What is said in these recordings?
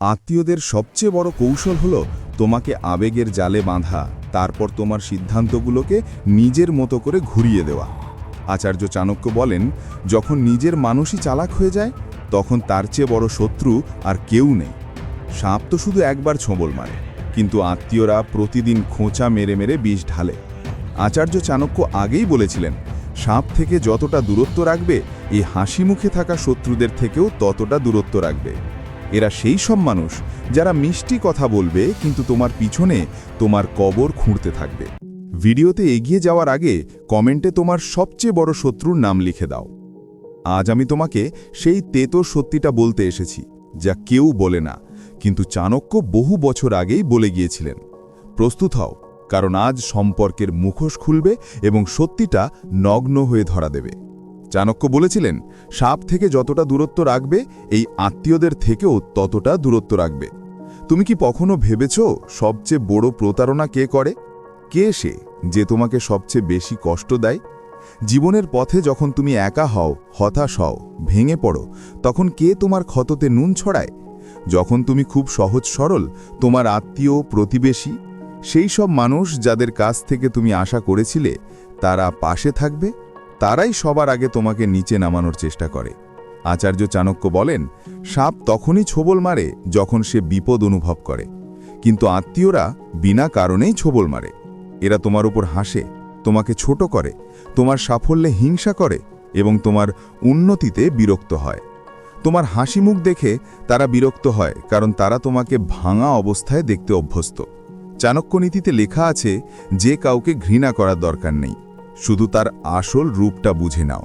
আত্মীয়দের সবচেয়ে বড় কৌশল হলো তোমাকে আবেগের জালে বাঁধা, তারপর তোমার সিদ্ধান্তগুলোকে নিজের মতো করে ঘুরিয়ে দেওয়া। আচার্য চাণক্য বলেন, যখন নিজের মানুষই চালাক হয়ে যায়, তখন তার চেয়ে বড় শত্রু আর কেউ নেই। সাপ তো শুধু একবার ছোবল মারে, কিন্তু আত্মীয়রা প্রতিদিন খোঁচা মেরে মেরে বিষ ঢালে। আচার্য চাণক্য আগেই বলেছিলেন, সাপ থেকে যতটা দূরত্ব রাখবে, এই হাসি মুখে থাকা শত্রুদের থেকেও ততটা দূরত্ব রাখবে। এরা সেই সব মানুষ যারা মিষ্টি কথা বলবে, কিন্তু তোমার পিছনে তোমার কবর খুঁড়তে থাকবে। ভিডিওতে এগিয়ে যাওয়ার আগে কমেন্টে তোমার সবচেয়ে বড় শত্রুর নাম লিখে দাও। আজ আমি তোমাকে সেই তেতো সত্যিটা বলতে এসেছি, যা কেউ বলে না, কিন্তু চাণক্য বহু বছর আগেই বলে গিয়েছিলেন। প্রস্তুত হও, কারণ আজ সম্পর্কের মুখোশ খুলবে এবং সত্যিটা নগ্ন হয়ে ধরা দেবে। চাণক্য বলেছিলেন, সাপ থেকে যতটা দূরত্ব রাখবে, এই আত্মীয়দের থেকেও ততটা দূরত্ব রাখবে। তুমি কি কখনো ভেবেছ সবচেয়ে বড় প্রতারণা কে করে? কে সে যে তোমাকে সবচেয়ে বেশি কষ্ট দেয়? জীবনের পথে যখন তুমি একা হও, হতাশ হও, ভেঙে পড়ো, তখন কে তোমার ক্ষততে নুন ছড়ায়? যখন তুমি খুব সহজ সরল, তোমার আত্মীয়, প্রতিবেশী, সেই সব মানুষ যাদের কাছ থেকে তুমি আশা করেছিলে, তারা পাশে থাকবে? তারাই সবার আগে তোমাকে নিচে নামানোর চেষ্টা করে। আচার্য চাণক্য বলেন, সাপ তখনই ছোবল মারে যখন সে বিপদ অনুভব করে। কিন্তু আত্মীয়রা বিনা কারণেই ছোবল মারে। এরা তোমার উপর হাসে, তোমাকে ছোট করে, তোমার সাফল্যে হিংসা করে এবং তোমার উন্নতিতে বিরক্ত হয়। তোমার হাসি মুখ দেখে তারা বিরক্ত হয় কারণ তারা তোমাকে ভাঙা অবস্থায় দেখতে অভ্যস্ত। চাণক্য নীতিতে লেখা আছে, যে কাউকে ঘৃণা করার দরকার নেই। শুধু তার আসল রূপটা বুঝে নাও।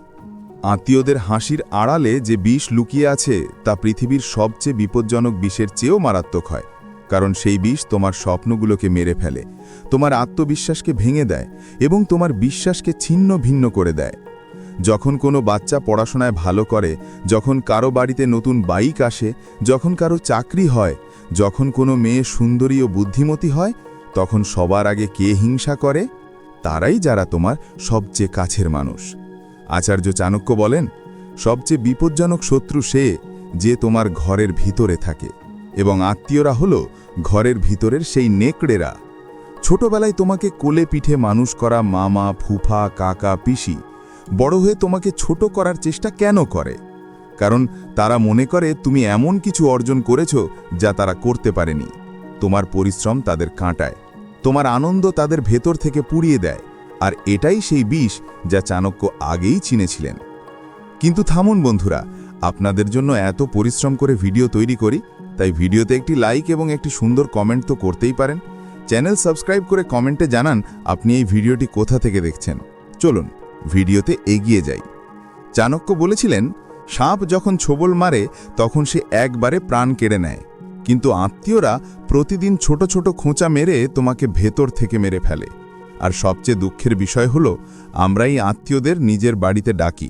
আত্মীয়দের হাসির আড়ালে যে বিষ লুকিয়ে আছে, তা পৃথিবীর সবচেয়ে বিপজ্জনক বিষের চেয়েও মারাত্মক হয়। কারণ সেই বিষ তোমার স্বপ্নগুলোকে মেরে ফেলে, তোমার আত্মবিশ্বাসকে ভেঙে দেয় এবং তোমার বিশ্বাসকে ছিন্ন ভিন্ন করে দেয়। যখন কোনো বাচ্চা পড়াশোনায় ভালো করে, যখন কারও বাড়িতে নতুন বাইক আসে, যখন কারও চাকরি হয়, যখন কোনো মেয়ে সুন্দরী ও বুদ্ধিমতী হয়, তখন সবার আগে কে হিংসা করে? তারাই যারা তোমার সবচেয়ে কাছের মানুষ। আচার্য চাণক্য বলেন, সবচেয়ে বিপজ্জনক শত্রু সে যে তোমার ঘরের ভিতরে থাকে, এবং আত্মীয়রা হলো ঘরের ভিতরের সেই নেকড়েরা। ছোটবেলায় তোমাকে কোলে পিঠে মানুষ করা মামা, ফুফা, কাকা, পিসি বড় হয়ে তোমাকে ছোট করার চেষ্টা কেন করে? কারণ তারা মনে করে, তুমি এমন কিছু অর্জন করেছ যা তারা করতে পারেনি। তোমার পরিশ্রম তাদের কাঁটায়। তোমার আনন্দ তাদের ভেতর থেকে পুড়িয়ে দেয়, আর এটাই সেই বিষ যা চাণক্য আগেই চিনেছিলেন। কিন্তু থামুন বন্ধুরা, আপনাদের জন্য এত পরিশ্রম করে ভিডিও তৈরি করি, তাই ভিডিওতে একটি লাইক এবং একটি সুন্দর কমেন্ট তো করতেই পারেন। চ্যানেল সাবস্ক্রাইব করে কমেন্টে জানান আপনি এই ভিডিওটি কোথা থেকে দেখছেন। চলুন, ভিডিওতে এগিয়ে যাই। চাণক্য বলেছিলেন, সাপ যখন ছোবল মারে, তখন সে একবারে প্রাণ কেড়ে নেয়। কিন্তু আত্মীয়রা প্রতিদিন ছোট ছোট খোঁচা মেরে তোমাকে ভেতর থেকে মেরে ফেলে। আর সবচেয়ে দুঃখের বিষয় হলো, আমরাই আত্মীয়দের নিজের বাড়িতে ডাকি।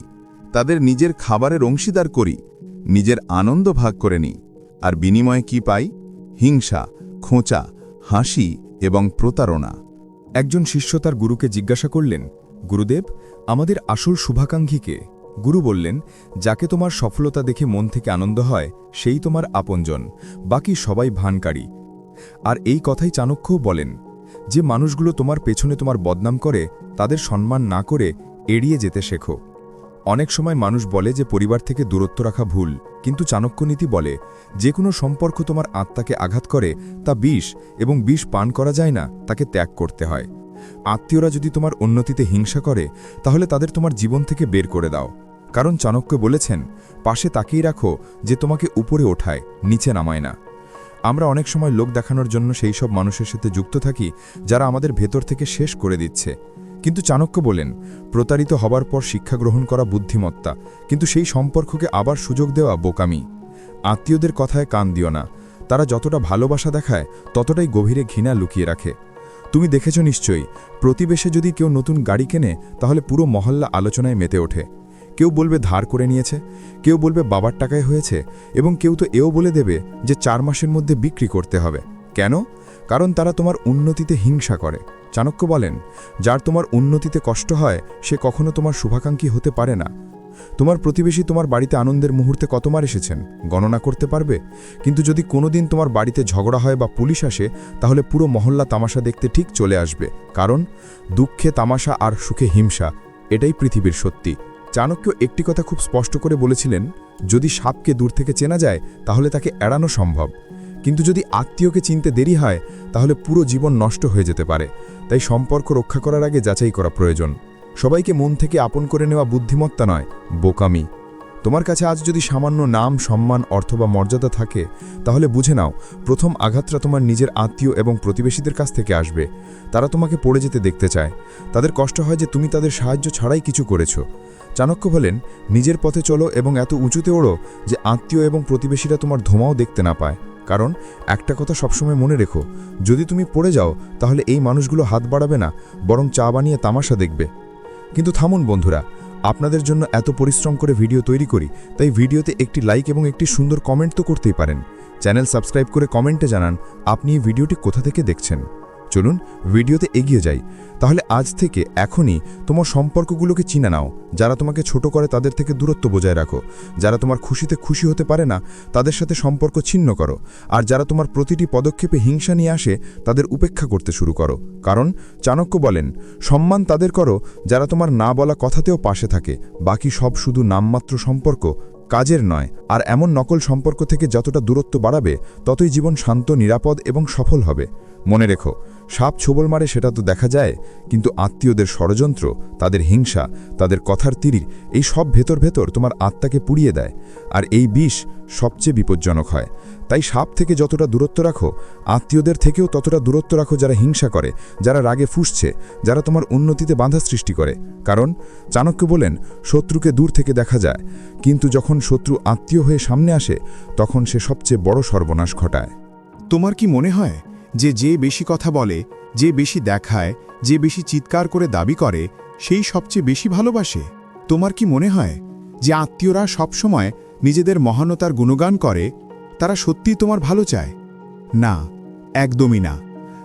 তাদের নিজের খাবারের অংশীদার করি, নিজের আনন্দ ভাগ করে নিই। আর বিনিময়ে কি পাই? হিংসা, খোঁচা, হাসি এবং প্রতারণা। একজন শিষ্য তার গুরুকে জিজ্ঞাসা করলেন, গুরুদেব, আমাদের আসল শুভাকাঙ্ক্ষীকে গুরু বললেন, যাকে তোমার সফলতা দেখে মন থেকে আনন্দ হয়, সেই তোমার আপনজন, বাকি সবাই ভানকারী। আর এই কথাই চাণক্যও বলেন, যে মানুষগুলো তোমার পেছনে তোমার বদনাম করে, তাদের সম্মান না করে এড়িয়ে যেতে শেখো। অনেক সময় মানুষ বলে যে পরিবার থেকে দূরত্ব রাখা ভুল, কিন্তু চাণক্যনীতি বলে, যে কোনো সম্পর্ক তোমার আত্মাকে আঘাত করে, তা বিষ, এবং বিষ পান করা যায় না, তাকে ত্যাগ করতে হয়। আত্মীয়রা যদি তোমার উন্নতিতে হিংসা করে, তাহলে তাদের তোমার জীবন থেকে বের করে দাও। কারণ চাণক্য বলেছেন, পাশে তাকিয়ে রাখো যে তোমাকে উপরে ওঠায়, নিচে নামায় না। আমরা অনেক সময় লোক দেখানোর জন্য সেই সব মানুষের সাথে যুক্ত থাকি, যারা আমাদের ভেতর থেকে শেষ করে দিচ্ছে। কিন্তু চাণক্য বলেন, প্রতারিত হবার পর শিক্ষা গ্রহণ করা বুদ্ধিমত্তা, কিন্তু সেই সম্পর্ককে আবার সুযোগ দেওয়া বোকামি। আত্মীয়দের কথায় কান দিও না। তারা যতটা ভালোবাসা দেখায়, ততটাই গভীরে ঘৃণা লুকিয়ে রাখে। তুমি দেখেছ নিশ্চয়ই, প্রতিবেশে যদি কেউ নতুন গাড়ি কেনে, তাহলে পুরো মহল্লা আলোচনায় মেতে ওঠে। কেউ বলবে ধার করে নিয়েছে, কেউ বলবে বাবার টাকায় হয়েছে, এবং কেউ তো এও বলে দেবে যে চার মাসের মধ্যে বিক্রি করতে হবে। কেন? কারণ তারা তোমার উন্নতিতে হিংসা করে। চাণক্য বলেন, যার তোমার উন্নতিতে কষ্ট হয়, সে কখনো তোমার শুভাকাঙ্ক্ষী হতে পারে না। তোমার প্রতিবেশী তোমার বাড়িতে আনন্দের মুহূর্তে কতবার এসেছেন? গণনা করতে পারবে? কিন্তু যদি কোনোদিন তোমার বাড়িতে ঝগড়া হয় বা পুলিশ আসে, তাহলে পুরো মহল্লা তামাশা দেখতে ঠিক চলে আসবে। কারণ, দুঃখে তামাশা আর সুখে হিংসা, এটাই পৃথিবীর সত্যি। চাণক্য একটি কথা খুব স্পষ্ট করে বলেছিলেন, যদি সাপকে দূর থেকে চেনা যায়, তাহলে তাকে এড়ানো সম্ভব। কিন্তু যদি আত্মীয়কে চিনতে দেরি হয়, তাহলে পুরো জীবন নষ্ট হয়ে যেতে পারে। তাই সম্পর্ক রক্ষা করার আগে যাচাই করা প্রয়োজন। সবাইকে মন থেকে আপন করে নেওয়া বুদ্ধিমত্তা নয়, বোকামি। তোমার কাছে আজ যদি সামান্য নাম, সম্মান অর্থ বা মর্যাদা থাকে, তাহলে বুঝে নাও, প্রথম আঘাতটা তোমার নিজের আত্মীয় এবং প্রতিবেশীদের কাছ থেকে আসবে। তারা তোমাকে পড়ে যেতে দেখতে চায়। তাদের কষ্ট হয় যে তুমি তাদের সাহায্য ছাড়াই কিছু করেছ। চাণক্য বলেন, নিজের পথে চলো এবং এত উঁচুতে ওড়ো যে আত্মীয় এবং প্রতিবেশীরা তোমার ধোঁয়াও দেখতে না পায়। কারণ, একটা কথা সবসময় মনে রেখো, যদি তুমি পড়ে যাও, তাহলে এই মানুষগুলো হাত বাড়াবে না, বরং চা বানিয়ে তামাশা দেখবে। কিন্তু থামুন বন্ধুরা, আপনাদের জন্য এত পরিশ্রম করে ভিডিও তৈরি করি, তাই ভিডিওতে একটি লাইক এবং একটি সুন্দর কমেন্ট তো করতেই পারেন। চ্যানেল সাবস্ক্রাইব করে কমেন্টে জানান, আপনি এই ভিডিওটি কোথা থেকে দেখছেন? চলুন ভিডিওতে এগিয়ে যাই। তাহলে আজ থেকে এখনই তোমার সম্পর্কগুলোকে চিনে নাও। যারা তোমাকে ছোট করে তাদের থেকে দূরত্ব বজায় রাখো। যারা তোমার খুশিতে খুশি হতে পারে না, তাদের সাথে সম্পর্ক ছিন্ন করো। আর যারা তোমার প্রতিটি পদক্ষেপে হিংসা নিয়ে আসে, তাদের উপেক্ষা করতে শুরু করো। কারণ চাণক্য বলেন, সম্মান তাদের করো যারা তোমার না বলা কথাতেও পাশে থাকে। বাকি সব শুধু নামমাত্র সম্পর্ক, কাজের নয়। আর এমন নকল সম্পর্ক থেকে যতটা দূরত্ব বাড়াবে, ততই জীবন শান্ত, নিরাপদ এবং সফল হবে। মনে রেখো সাপ ছোবল মারে সেটা তো দেখা যায়, কিন্তু আত্মীয়দের ষড়যন্ত্র, তাদের হিংসা, তাদের কথার তিরির এই সব ভেতর ভেতর তোমার আত্মাকে পুড়িয়ে দেয়। আর এই বিষ সবচেয়ে বিপজ্জনক হয়। তাই সাপ থেকে যতটা দূরত্ব রাখো, আত্মীয়দের থেকেও ততটা দূরত্ব রাখো যারা হিংসা করে, যারা রাগে ফুসছে, যারা তোমার উন্নতিতে বাধা সৃষ্টি করে। কারণ চাণক্য বলেন, শত্রুকে দূর থেকে দেখা যায়, কিন্তু যখন শত্রু আত্মীয় হয়ে সামনে আসে, তখন সে সবচেয়ে বড় সর্বনাশ ঘটায়। তোমার কি মনে হয় যে যে বেশি কথা বলে, যে বেশি দেখায়, যে বেশি চিৎকার করে দাবি করে, সেই সবচেয়ে বেশি ভালোবাসে। তোমার কি মনে হয় যে আত্মীয়রা সবসময় নিজেদের মহানতার গুণগান করে, তারা সত্যিই তোমার ভালো চায়? না, একদমই না।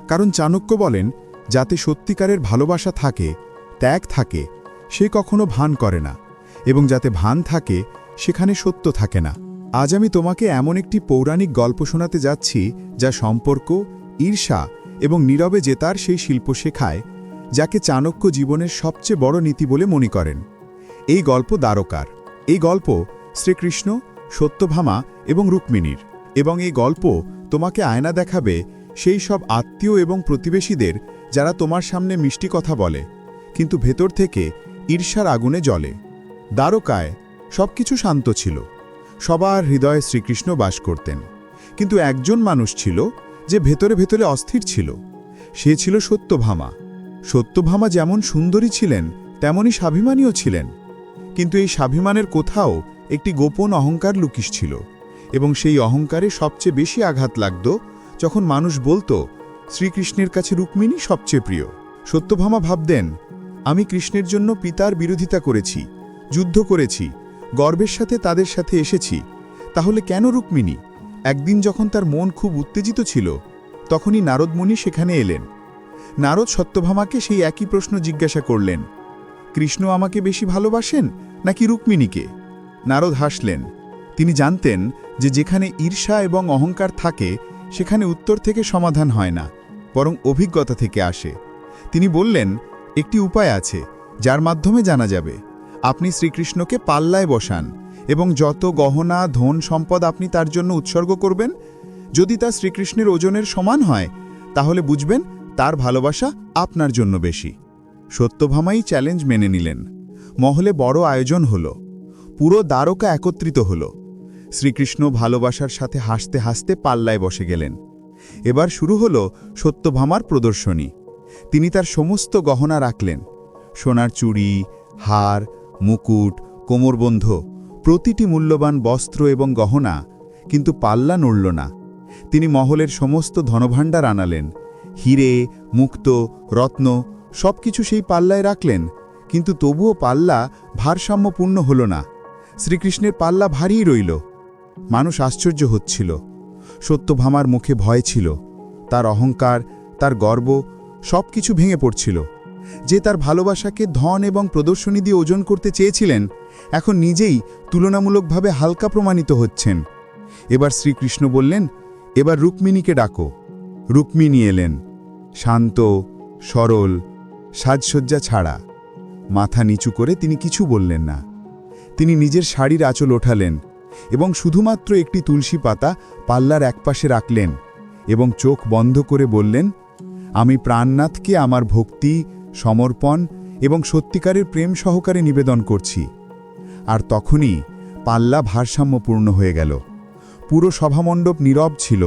কারণ চাণক্য বলেন, যাতে সত্যিকারের ভালোবাসা থাকে, ত্যাগ থাকে, সে কখনো ভান করে না। এবং যাতে ভান থাকে, সেখানে সত্য থাকে না। আজ আমি তোমাকে এমন একটি পৌরাণিক গল্প শোনাতে যাচ্ছি, যা সম্পর্ক ঈর্ষা এবং নীরবে জেতার সেই শিল্প শেখায়, যাকে চাণক্য জীবনের সবচেয়ে বড় নীতি বলে মনে করেন। এই গল্প দ্বারকার। এই গল্প শ্রীকৃষ্ণ, সত্যভামা এবং রুক্মিণীর। এবং এই গল্প তোমাকে আয়না দেখাবে সেই সব আত্মীয় এবং প্রতিবেশীদের যারা তোমার সামনে মিষ্টি কথা বলে, কিন্তু ভেতর থেকে ঈর্ষার আগুনে জ্বলে। দ্বারকায় সবকিছু শান্ত ছিল। সবার হৃদয়ে শ্রীকৃষ্ণ বাস করতেন। কিন্তু একজন মানুষ ছিল যে ভেতরে ভেতরে অস্থির ছিল, সে ছিল সত্যভামা। সত্যভামা যেমন সুন্দরী ছিলেন তেমনই স্বাভিমানীও ছিলেন। কিন্তু এই স্বাভিমানের কোথাও একটি গোপন অহংকার লুকিস ছিল এবং সেই অহংকারে সবচেয়ে বেশি আঘাত লাগত যখন মানুষ বলতো, শ্রীকৃষ্ণের কাছে রুক্মিণী সবচেয়ে প্রিয়। সত্যভামা ভাবতেন, আমি কৃষ্ণের জন্য পিতার বিরোধিতা করেছি, যুদ্ধ করেছি, গর্বের সাথে তাদের সাথে এসেছি, তাহলে কেন রুক্মিণী? একদিন যখন তার মন খুব উত্তেজিত ছিল, তখনই নারদমণি সেখানে এলেন। নারদ সত্যভামাকে সেই একই প্রশ্ন জিজ্ঞাসা করলেন, কৃষ্ণ আমাকে বেশি ভালোবাসেন নাকি রুক্মিণীকে? নারদ হাসলেন, তিনি জানতেন যে যেখানে ঈর্ষা এবং অহংকার থাকে, সেখানে উত্তর থেকে সমাধান হয় না, বরং অভিজ্ঞতা থেকে আসে। তিনি বললেন, একটি উপায় আছে, যার মাধ্যমে জানা যাবে। আপনি শ্রীকৃষ্ণকে পাল্লায় বসান এবং যত গহনা, ধন, সম্পদ আপনি তার জন্য উৎসর্গ করবেন, যদি তা শ্রীকৃষ্ণের ওজনের সমান হয়, তাহলে বুঝবেন তার ভালোবাসা আপনার জন্য বেশি। সত্যভামাই চ্যালেঞ্জ মেনে নিলেন। মহলে বড় আয়োজন হল। পুরো দ্বারকা একত্রিত হল। শ্রীকৃষ্ণ ভালোবাসার সাথে হাসতে হাসতে পাল্লায় বসে গেলেন। এবার শুরু হল সত্যভামার প্রদর্শনী। তিনি তার সমস্ত গহনা রাখলেন। সোনার চুড়ি, হার, মুকুট, কোমরবন্ধ প্রতিটি মূল্যবান বস্ত্র এবং গহনা কিন্তু পাল্লা নড়ল না। তিনি মহলের সমস্ত ধনভাণ্ডার আনালেন। হিরে, মুক্ত, রত্ন সবকিছু সেই পাল্লায় রাখলেন। কিন্তু তবুও পাল্লা ভারসাম্যপূর্ণ হল না। শ্রীকৃষ্ণের পাল্লা ভারীই রইল। মানুষ আশ্চর্য হচ্ছিল। সত্যভামার মুখে ভয় ছিল। তার অহংকার, তার গর্ব সব কিছু ভেঙে পড়ছিল। যে তার ভালোবাসাকে ধন এবং প্রদর্শনী দিয়ে ওজন করতে চেয়েছিলেন এখন নিজেই তুলনামূলকভাবে হালকা প্রমাণিত হচ্ছেন। এবার শ্রীকৃষ্ণ বললেন, এবার রুক্মিণীকে ডাকো। রুক্মিণী এলেন, শান্ত, সরল, সাজসজ্জা ছাড়া। মাথা নিচু করে তিনি কিছু বললেন না। তিনি নিজের শাড়ির আঁচল ওঠালেন এবং শুধুমাত্র একটি তুলসী পাতা পাল্লার একপাশে রাখলেন এবং চোখ বন্ধ করে বললেন, আমি প্রাণনাথকে আমার ভক্তি, সমর্পণ এবং সত্যিকারের প্রেম সহকারে নিবেদন করছি। আর তখনই পাল্লা ভারসাম্যপূর্ণ হয়ে গেল। পুরো সভামণ্ডপ নীরব ছিল।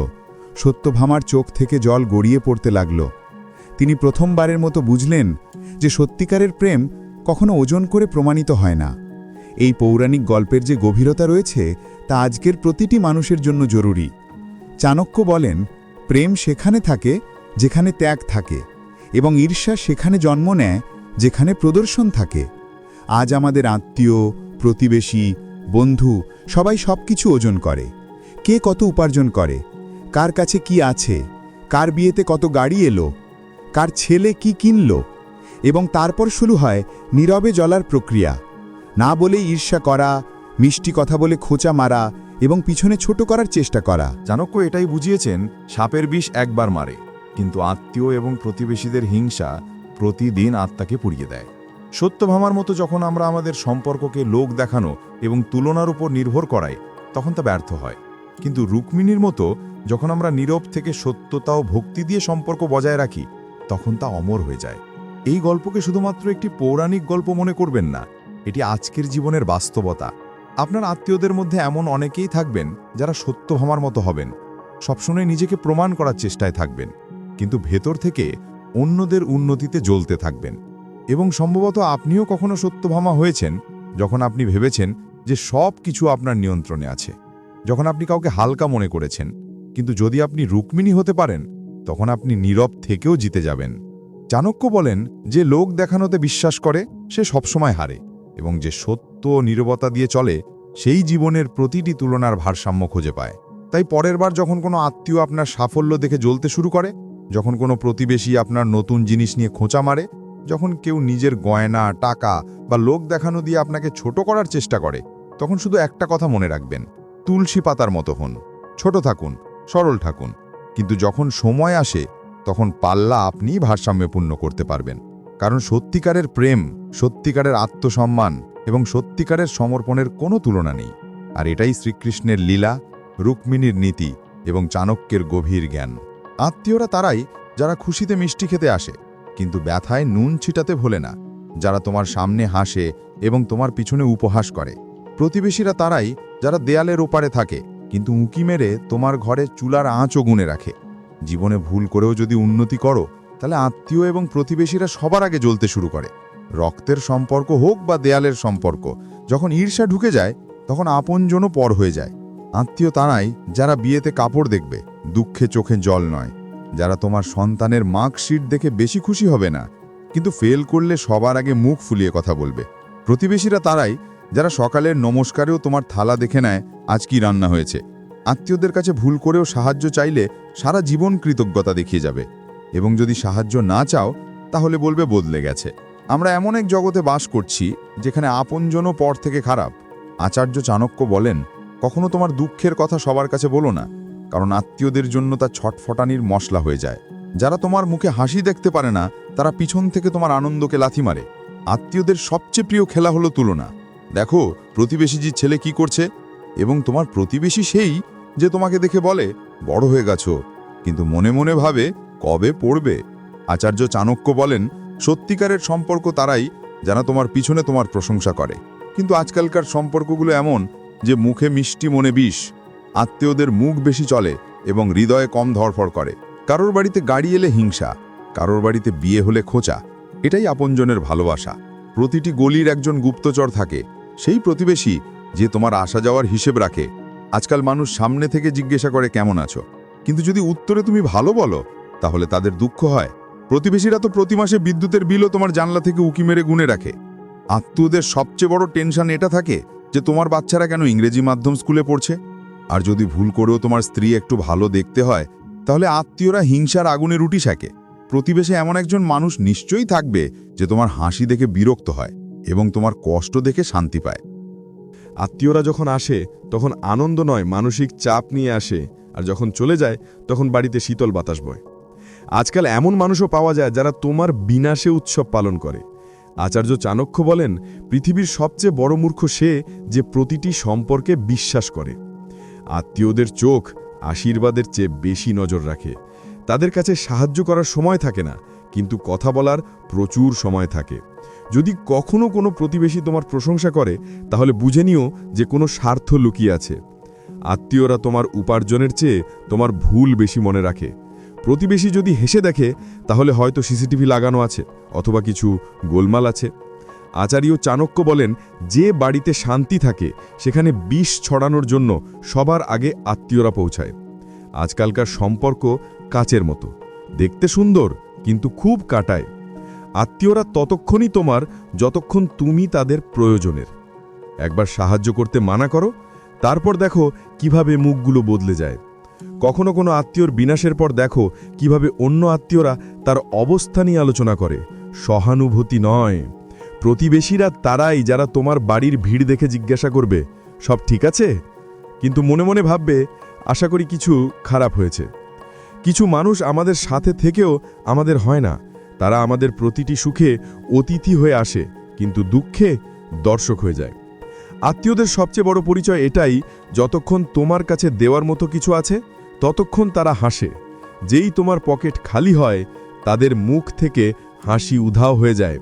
সত্যভামার চোখ থেকে জল গড়িয়ে পড়তে লাগল। তিনি প্রথমবারের মতো বুঝলেন যে সত্যিকারের প্রেম কখনো ওজন করে প্রমাণিত হয় না। এই পৌরাণিক গল্পের যে গভীরতা রয়েছে তা আজকের প্রতিটি মানুষের জন্য জরুরি। চাণক্য বলেন, প্রেম সেখানে থাকে, যেখানে ত্যাগ থাকে, এবং ঈর্ষা সেখানে জন্ম নেয়, যেখানে প্রদর্শন থাকে। আজ আমাদের আত্মীয় প্রতিবেশী, বন্ধু, সবাই সব কিছু ওজন করে। কে কত উপার্জন করে? কার কাছে কি আছে? কার বিয়েতে কত গাড়ি এলো? কার ছেলে কি কিনল? এবং তারপর শুরু হয় নীরবে জলার প্রক্রিয়া। না বলে ঈর্ষা করা, মিষ্টি কথা বলে খোঁচা মারা এবং পিছনে ছোট করার চেষ্টা করা। চাণক্য এটাই বুঝিয়েছেন, সাপের বিষ একবার মারে, কিন্তু আত্মীয় এবং প্রতিবেশীদের হিংসা প্রতিদিন আত্মাকে পুড়িয়ে দেয়। সত্যভামার মতো যখন আমরা আমাদের সম্পর্ককে লোক দেখানো এবং তুলনার উপর নির্ভর করাই, তখন তা ব্যর্থ হয়। কিন্তু রুক্মিণীর মতো যখন আমরা নীরব থেকে সত্যতা ও ভক্তি দিয়ে সম্পর্ক বজায় রাখি, তখন তা অমর হয়ে যায়। এই গল্পকে শুধুমাত্র একটি পৌরাণিক গল্প মনে করবেন না, এটি আজকের জীবনের বাস্তবতা। আপনার আত্মীয়দের মধ্যে এমন অনেকেই থাকবেন যারা সত্যভামার মতো হবেন। সবসময় নিজেকে প্রমাণ করার চেষ্টায় থাকবেন, কিন্তু ভেতর থেকে অন্যদের উন্নতিতে জ্বলতে থাকবেন। এবং সম্ভবত আপনিও কখনো সত্যভামা হয়েছেন যখন আপনি ভেবেছেন যে সব কিছু আপনার নিয়ন্ত্রণে আছে, যখন আপনি কাউকে হালকা মনে করেছেন। কিন্তু যদি আপনি রুক্মিণী হতে পারেন, তখন আপনি নীরব থেকেও জিতে যাবেন। চাণক্য বলেন যে লোক দেখানোতে বিশ্বাস করে, সে সবসময় হারে এবং যে সত্য ও নীরবতা দিয়ে চলে, সেই জীবনের প্রতিটি তুলনার ভারসাম্য খুঁজে পায়। তাই পরের বার যখন কোনো আত্মীয় আপনার সাফল্য দেখে জ্বলতে শুরু করে, যখন কোনো প্রতিবেশী আপনার নতুন জিনিস নিয়ে খোঁচা মারে যখন কেউ নিজের গয়না, টাকা বা লোক দেখানো দিয়ে আপনাকে ছোট করার চেষ্টা করে, তখন শুধু একটা কথা মনে রাখবেন, তুলসী পাতার মতো হন। ছোট থাকুন, সরল থাকুন। কিন্তু যখন সময় আসে, তখন পাল্লা আপনিই ভারসাম্যপূর্ণ করতে পারবেন। কারণ সত্যিকারের প্রেম, সত্যিকারের আত্মসম্মান এবং সত্যিকারের সমর্পণের কোনো তুলনা নেই। আর এটাই শ্রীকৃষ্ণের লীলা, রুক্মিণীর নীতি এবং চাণক্যের গভীর জ্ঞান। আত্মীয়রা তারাই যারা খুশিতে মিষ্টি খেতে আসে। কিন্তু ব্যথায় নুন ছিটাতে ভোলে না, যারা তোমার সামনে হাসে এবং তোমার পিছনে উপহাস করে। প্রতিবেশীরা তারাই যারা দেয়ালের ওপারে থাকে, কিন্তু উঁকি মেরে তোমার ঘরে চুলার আঁচও গুনে রাখে। জীবনে ভুল করেও যদি উন্নতি করো, তাহলে আত্মীয় এবং প্রতিবেশীরা সবার আগে জ্বলতে শুরু করে। রক্তের সম্পর্ক হোক বা দেয়ালের সম্পর্ক, যখন ঈর্ষা ঢুকে যায়, তখন আপনজনও পর হয়ে যায়। আত্মীয় তারাই যারা বিয়েতে কাপড় দেখবে, দুঃখে চোখে জল নয়। যারা তোমার সন্তানের মার্কশিট দেখে বেশি খুশি হবে না। কিন্তু ফেল করলে সবার আগে মুখ ফুলিয়ে কথা বলবে। প্রতিবেশীরা তারাই, যারা সকালের নমস্কারেও তোমার থালা দেখে নেয়, আজ কি রান্না হয়েছে। আত্মীয়দের কাছে ভুল করেও সাহায্য চাইলে সারা জীবন কৃতজ্ঞতা দেখিয়ে যাবে। এবং যদি সাহায্য না চাও, তাহলে বলবে বদলে গেছে। আমরা এমন এক জগতে বাস করছি, যেখানে আপনজনও পর থেকে খারাপ। আচার্য চাণক্য বলেন, কখনো তোমার দুঃখের কথা সবার কাছে বলো না। কারণ আত্মীয়দের জন্য তা ছটফটানির মশলা হয়ে যায়। যারা তোমার মুখে হাসি দেখতে পারে না, তারা পিছন থেকে তোমার আনন্দকে লাথি মারে। আত্মীয়দের সবচেয়ে প্রিয় খেলা হলো তুলনা। দেখো প্রতিবেশীজির ছেলে কি করছে? এবং তোমার প্রতিবেশী সেই যে তোমাকে দেখে বলে, বড় হয়ে গেছো। কিন্তু মনে মনে ভাবে, কবে পড়বে? আচার্য চাণক্য বলেন, সত্যিকারের সম্পর্ক তারাই যারা তোমার পিছনে তোমার প্রশংসা করে। কিন্তু আজকালকার সম্পর্কগুলো এমন যে মুখে মিষ্টি মনে বিষ। আত্মীয়দের মুখ বেশি চলে এবং হৃদয়ে কম ধরফর করে। কারোর বাড়িতে গাড়ি এলে হিংসা, কারোর বাড়িতে বিয়ে হলে খোঁচা, এটাই আপনজনের ভালোবাসা। প্রতিটি গলির একজন গুপ্তচর থাকে, সেই প্রতিবেশী যে তোমার আসা যাওয়ার হিসেব রাখে। আজকাল মানুষ সামনে থেকে জিজ্ঞাসা করে, কেমন আছো? কিন্তু যদি উত্তরে তুমি ভালো বলো, তাহলে তাদের দুঃখ হয়। প্রতিবেশীরা তো প্রতি মাসে বিদ্যুতের বিলও তোমার জানলা থেকে উকি মেরে গুনে রাখে। আত্মীয়দের সবচেয়ে বড় টেনশন এটা থাকে যে তোমার বাচ্চারা কেন ইংরেজি মাধ্যম স্কুলে পড়ছে? আর যদি ভুল করেও তোমার স্ত্রী একটু ভালো দেখতে হয়, তাহলে আত্মীয়রা হিংসার আগুনে রুটি শাকে। প্রতিবেশে এমন একজন মানুষ নিশ্চয়ই থাকবে যে তোমার হাসি দেখে বিরক্ত হয় এবং তোমার কষ্ট দেখে শান্তি পায়। আত্মীয়রা যখন আসে, তখন আনন্দ নয়, মানসিক চাপ নিয়ে আসে। আর যখন চলে যায়, তখন বাড়িতে শীতল বাতাস বয়। আজকাল এমন মানুষও পাওয়া যায় যারা তোমার বিনাশে উৎসব পালন করে। আচার্য চাণক্য বলেন, পৃথিবীর সবচেয়ে বড় মূর্খ সে যে প্রতিটি সম্পর্কে বিশ্বাস করে। আত্মীয়দের চোখ আশীর্বাদের চেয়ে বেশি নজর রাখে। তাদের কাছে সাহায্য করার সময় থাকে না, কিন্তু কথা বলার প্রচুর সময় থাকে। যদি কখনো কোনো প্রতিবেশী তোমার প্রশংসা করে, তাহলে বুঝে নিও যে কোনো স্বার্থ লুকিয়ে আছে। আত্মীয়রা তোমার উপার্জনের চেয়ে তোমার ভুল বেশি মনে রাখে। প্রতিবেশী যদি হেসে দেখে, তাহলে হয়তো সিসিটিভি লাগানো আছে, অথবা কিছু গোলমাল আছে। আচার্য চাণক্য বলেন, যে বাড়িতে শান্তি থাকে, সেখানে বিষ ছড়ানোর জন্য সবার আগে আত্মীয়রা পৌঁছায়। আজকালকার সম্পর্ক কাচের মতো। দেখতে সুন্দর, কিন্তু খুব কাটায়। আত্মীয়রা ততক্ষণই তোমার, যতক্ষণ তুমি তাদের প্রয়োজনের। একবার সাহায্য করতে মানা করো, তারপর দেখো কীভাবে মুখগুলো বদলে যায়। কখনো কোনো আত্মীয়র বিনাশের পর দেখো কীভাবে অন্য আত্মীয়রা তার অবস্থা নিয়ে আলোচনা করে। সহানুভূতি নয়। প্রতিবেশীরা তারাই যারা তোমার বাড়ির ভিড় দেখে জিজ্ঞাসা করবে, সব ঠিক আছে? কিন্তু মনে মনে ভাববে, আশা করি কিছু খারাপ হয়েছে। কিছু মানুষ আমাদের সাথে থেকেও আমাদের হয় না। তারা আমাদের প্রতিটি সুখে অতিথি হয়ে আসে, কিন্তু দুঃখে দর্শক হয়ে যায়। আত্মীয়দের সবচেয়ে বড় পরিচয় এটাই, যতক্ষণ তোমার কাছে দেওয়ার মতো কিছু আছে, ততক্ষণ তারা হাসে। যেই তোমার পকেট খালি হয়, তাদের মুখ থেকে হাসি উধাও হয়ে যায়।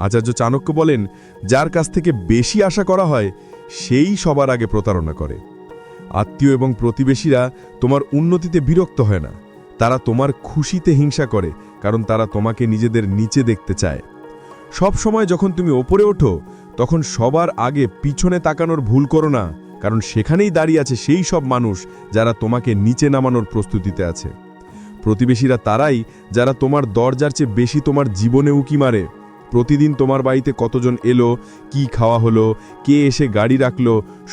আচার্য চাণক্য বলেন, যার কাছ থেকে বেশি আশা করা হয়, সেই সবার আগে প্রতারণা করে। আত্মীয় এবং প্রতিবেশীরা তোমার উন্নতিতে বিরক্ত হয় না। তারা তোমার খুশিতে হিংসা করে, কারণ তারা তোমাকে নিজেদের নিচে দেখতে চায়। সব সময় যখন তুমি ওপরে ওঠো, তখন সবার আগে পিছনে তাকানোর ভুল করো না, কারণ সেখানেই দাঁড়িয়ে আছে সেই সব মানুষ যারা তোমাকে নিচে নামানোর প্রস্তুতিতে আছে। প্রতিবেশীরা তারাই যারা তোমার দরজার চেয়ে বেশি তোমার জীবনে উকি মারে। প্রতিদিন তোমার বাড়িতে কতজন এলো, কি খাওয়া হলো, কে এসে গাড়ি রাখল,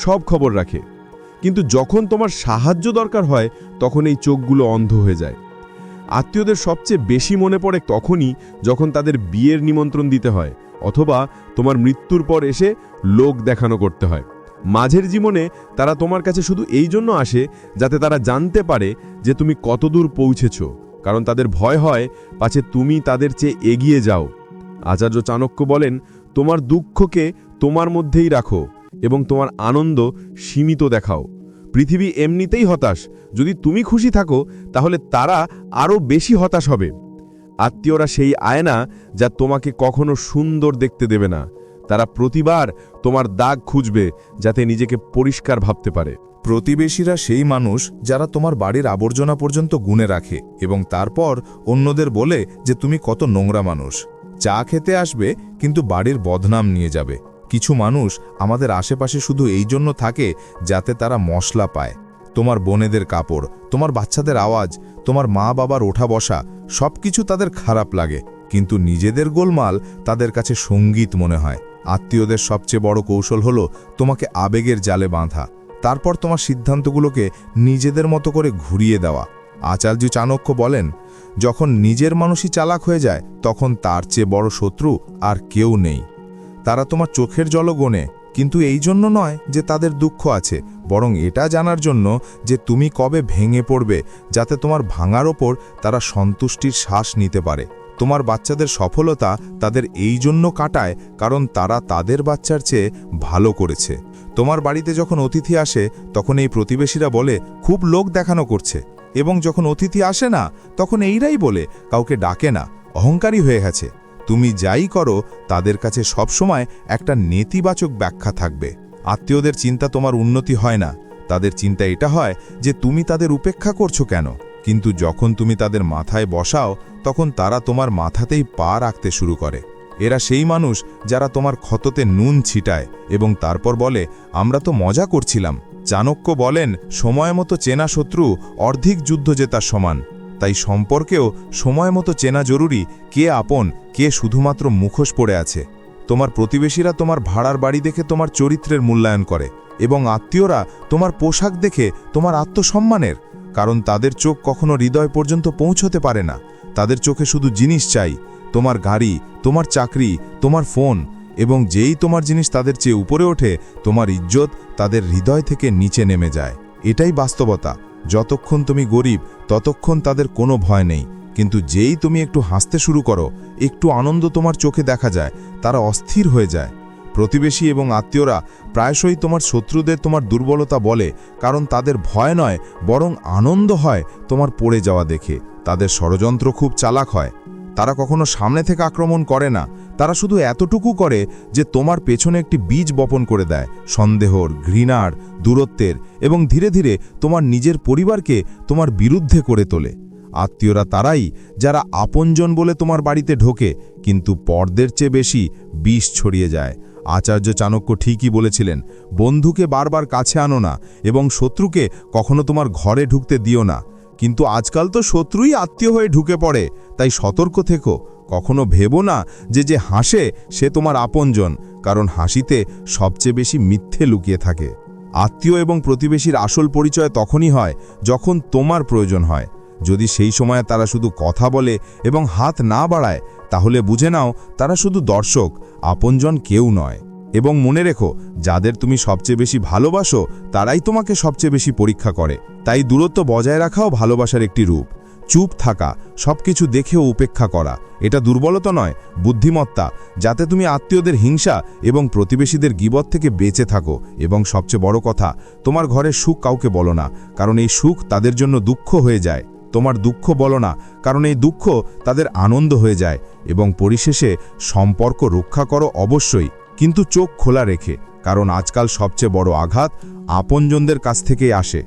সব খবর রাখে। কিন্তু যখন তোমার সাহায্য দরকার হয়, তখন এই চোখগুলো অন্ধ হয়ে যায়। আত্মীয়দের সবচেয়ে বেশি মনে পড়ে তখনই যখন তাদের বিয়ের নিমন্ত্রণ দিতে হয়, অথবা তোমার মৃত্যুর পর এসে লোক দেখানো করতে হয়। মাঝের জীবনে তারা তোমার কাছে শুধু এই জন্য আসে, যাতে তারা জানতে পারে যে তুমি কতদূর পৌঁছেছ, কারণ তাদের ভয় হয়, পাছে তুমি তাদের চেয়ে এগিয়ে যাও। আচার্য চাণক্য বলেন, তোমার দুঃখকে তোমার মধ্যেই রাখো এবং তোমার আনন্দ সীমিত দেখাও। পৃথিবী এমনিতেই হতাশ। যদি তুমি খুশি থাকো, তাহলে তারা আরও বেশি হতাশ হবে। আত্মীয়রা সেই আয়না যা তোমাকে কখনো সুন্দর দেখতে দেবে না। তারা প্রতিবার তোমার দাগ খুঁজবে যাতে নিজেকে পরিষ্কার ভাবতে পারে। প্রতিবেশীরা সেই মানুষ যারা তোমার বাড়ির আবর্জনা পর্যন্ত গুনে রাখে এবং তারপর অন্যদের বলে যে তুমি কত নোংরা মানুষ। চা খেতে আসবে, কিন্তু বাড়ির বদনাম নিয়ে যাবে। কিছু মানুষ আমাদের আশেপাশে শুধু এই জন্য থাকে যাতে তারা মশলা পায়। তোমার বোনেদের কাপড়, তোমার বাচ্চাদের আওয়াজ, তোমার মা বাবার ওঠা বসা সব কিছু তাদের খারাপ লাগে। কিন্তু নিজেদের গোলমাল তাদের কাছে সংগীত মনে হয়। আত্মীয়দের সবচেয়ে বড় কৌশল হলো তোমাকে আবেগের জালে বাঁধা। তারপর তোমার সিদ্ধান্তগুলোকে নিজেদের মতো করে ঘুরিয়ে দেওয়া। আচার্য চাণক্য বলেন, যখন নিজের মানুষই চালাক হয়ে যায়, তখন তার চেয়ে বড় শত্রু আর কেউ নেই। তারা তোমার চোখের জল গোনে, কিন্তু এই জন্য নয় যে তাদের দুঃখ আছে, বরং এটা জানার জন্য যে তুমি কবে ভেঙে পড়বে, যাতে তোমার ভাঙার ওপর তারা সন্তুষ্টির শ্বাস নিতে পারে। তোমার বাচ্চাদের সফলতা তাদের এই জন্য কাটায়, কারণ তারা তাদের বাচ্চার চেয়ে ভালো করেছে। তোমার বাড়িতে যখন অতিথি আসে, তখন এই প্রতিবেশীরা বলে, খুব লোক দেখানো করছে। এবং যখন অতিথি আসে না, তখন এইরাই বলে, কাউকে ডাকে না, অহংকারী হয়ে গেছে। তুমি যাই করো, তাদের কাছে সবসময় একটা নেতিবাচক ব্যাখ্যা থাকবে। আত্মীয়দের চিন্তা তোমার উন্নতি হয় না। তাদের চিন্তা এটা হয় যে তুমি তাদের উপেক্ষা করছ কেন। কিন্তু যখন তুমি তাদের মাথায় বসাও, তখন তারা তোমার মাথাতেই পা রাখতে শুরু করে। এরা সেই মানুষ যারা তোমার ক্ষততে নুন ছিটায় এবং তারপর বলে, আমরা তো মজা করছিলাম। চাণক্য বলেন সময় মতো চেনা শত্রু, অর্ধেক যুদ্ধ জেতার সমান। তাই সম্পর্কেও সময় মতো চেনা জরুরি, কে আপন, কে শুধুমাত্র মুখোশ পড়ে আছে। তোমার প্রতিবেশীরা তোমার ভাড়ার বাড়ি দেখে তোমার চরিত্রের মূল্যায়ন করে, এবং আত্মীয়রা তোমার পোশাক দেখে তোমার আত্মসম্মানের। কারণ তাদের চোখ কখনো হৃদয় পর্যন্ত পৌঁছতে পারে না। তাদের চোখে শুধু জিনিস চাই, তোমার গাড়ি, তোমার চাকরি, তোমার ফোন এবং যেই তোমার জিনিস তাদের চেয়ে উপরে ওঠে, তোমার ইজ্জত তাদের হৃদয় থেকে নিচে নেমে যায়। এটাই বাস্তবতা। যতক্ষণ তুমি গরিব, ততক্ষণ তাদের কোনো ভয় নেই। কিন্তু যেই তুমি একটু হাসতে শুরু করো, একটু আনন্দ তোমার চোখে দেখা যায়, তারা অস্থির হয়ে যায়। প্রতিবেশী এবং আত্মীয়রা প্রায়শই তোমার শত্রুদের তোমার দুর্বলতা বলে, কারণ তাদের ভয় নয়, বরং আনন্দ হয় তোমার পড়ে যাওয়া দেখে। তাদের ষড়যন্ত্র খুব চালাক হয়। তারা কখনো সামনে থেকে আক্রমণ করে না। তারা শুধু এতটুকু করে যে তোমার পেছনে একটি বীজ বপন করে দেয়। সন্দেহর, ঘৃণার, দূরত্বের এবং ধীরে ধীরে তোমার নিজের পরিবারকে তোমার বিরুদ্ধে করে তোলে। আত্মীয়রা তারাই যারা আপনজন বলে তোমার বাড়িতে ঢোকে, কিন্তু পর্দের চেয়ে বেশি বিষ ছড়িয়ে যায়। আচার্য চাণক্য ঠিকই বলেছিলেন, বন্ধুকে বারবার কাছে আনো না এবং শত্রুকে কখনো তোমার ঘরে ঢুকতে দিও না। কিন্তু আজকাল তো শত্রুই আত্মীয় হয়ে ঢুকে পড়ে, তাই সতর্ক থেকো। কখনো ভেবো না যে যে হাসে, সে তোমার আপনজন, কারণ হাসিতে সবচেয়ে বেশি মিথ্যে লুকিয়ে থাকে। আত্মীয় এবং প্রতিবেশীর আসল পরিচয় তখনই হয় যখন তোমার প্রয়োজন হয়। যদি সেই সময় তারা শুধু কথা বলে এবং হাত না বাড়ায়, তাহলে বুঝে নাও তারা শুধু দর্শক, আপনজন কেউ নয়। এবং মনে রেখো, যাদের তুমি সবচেয়ে বেশি ভালোবাসো, তারাই তোমাকে সবচেয়ে বেশি পরীক্ষা করে। তাই দূরত্ব বজায় রাখাও ভালোবাসার একটি রূপ। চুপ থাকা, সবকিছু দেখেও উপেক্ষা করা, এটা দুর্বলতা নয়, বুদ্ধিমত্তা, যাতে তুমি আত্মীয়দের হিংসা এবং প্রতিবেশীদের গিবত থেকে বেঁচে থাকো। এবং সবচেয়ে বড় কথা, তোমার ঘরের সুখ কাউকে বলো না, কারণ এই সুখ তাদের জন্য দুঃখ হয়ে যায়। তোমার দুঃখ বলো না, কারণ এই দুঃখ তাদের আনন্দ হয়ে যায়। এবং পরিশেষে, সম্পর্ক রক্ষা করো অবশ্যই। কিন্তু চোখ খোলা রেখে কারণ আজকাল সবচেয়ে বড় আঘাত আপনজনদের কাছ থেকেই আসে।